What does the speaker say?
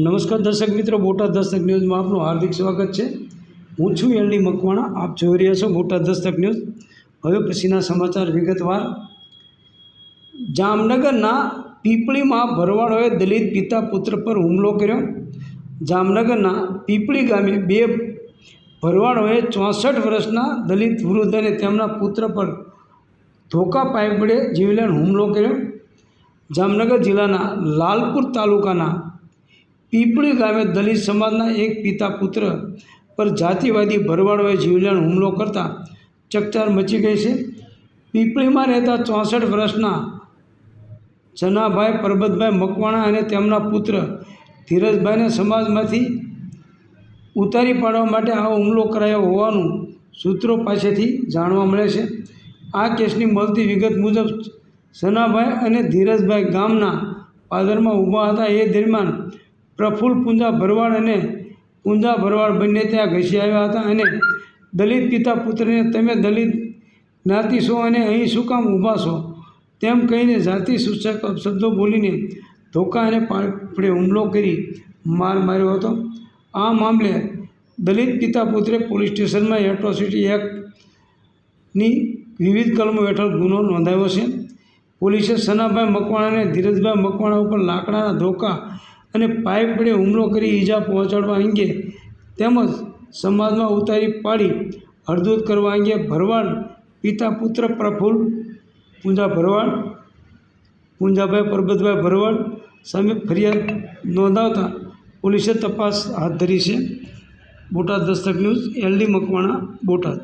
નમસ્કાર દર્શક મિત્રો, બોટાદ દસ્તક ન્યૂઝમાં આપનું હાર્દિક સ્વાગત છે. હું છું એલડી મકવાણા, આપ જોઈ રહ્યા છો બોટાદ દસ્તક ન્યૂઝ. હવે પછીના સમાચાર વિગતવાર. જામનગરના પીપળીમાં ભરવાડોએ દલિત પિતા પુત્ર પર હુમલો કર્યો. જામનગરના પીપળી ગામે બે ભરવાડોએ ચોસઠ વર્ષના દલિત વૃદ્ધ અને તેમના પુત્ર પર ધોકા પાઇપ વડે જીવલેણ હુમલો કર્યો. જામનગર જિલ્લાના લાલપુર તાલુકાના પીપળી ગામે દલિત સમાજના એક પિતા પુત્ર પર જાતિવાદી ભરવાડોએ જીવલેણ હુમલો કરતાં ચકચાર મચી ગઈ છે. પીપળીમાં રહેતા ચોસઠ વર્ષના જનાભાઈ પરબતભાઈ મકવાણા અને તેમના પુત્ર ધીરજભાઈને સમાજમાંથી ઉતારી પાડવા માટે આ હુમલો કરાયો હોવાનું સૂત્રો પાસેથી જાણવા મળે છે. આ કેસની મળતી વિગત મુજબ સનાભાઈ અને ધીરજભાઈ ગામના પાદરમાં ઊભા હતા. એ દરમિયાન પ્રફુલ્લ પૂંજા ભરવાડ અને પૂંજા ભરવાડ બંને ત્યાં ઘસી આવ્યા હતા અને દલિત પિતા પુત્રને તમે દલિત જ્ઞાતિ છો અને અહીં શું કામ ઊભા છો? તેમ કહીને જાતિ સૂચક શબ્દો બોલીને ધોકા અને પાપડે હુમલો કરી માર માર્યો હતો. આ મામલે દલિત પિતા પુત્રે પોલીસ સ્ટેશનમાં એટ્રોસિટી એક્ટની વિવિધ કલમો હેઠળ ગુનો નોંધાયો છે. પોલીસે સનાભાઈ મકવાણા અને ધીરજભાઈ મકવાણા ઉપર લાકડાના ધોકા અને પાઇપ વડે હુમલો કરી ઈજા પહોંચાડવા અંગે તેમજ સમાજમાં ઉતારી પાડી હળદૂત કરવા અંગે ભરવાડ, પિતા પુત્ર પ્રફુલ્લ પૂંજા ભરવાડ, પૂંજાભાઈ પરબતભાઈ ભરવાડ સામે ફરિયાદ નોંધાવતા પોલીસે તપાસ હાથ ધરી છે. Botad Dastak news, LD Makwana, Botad.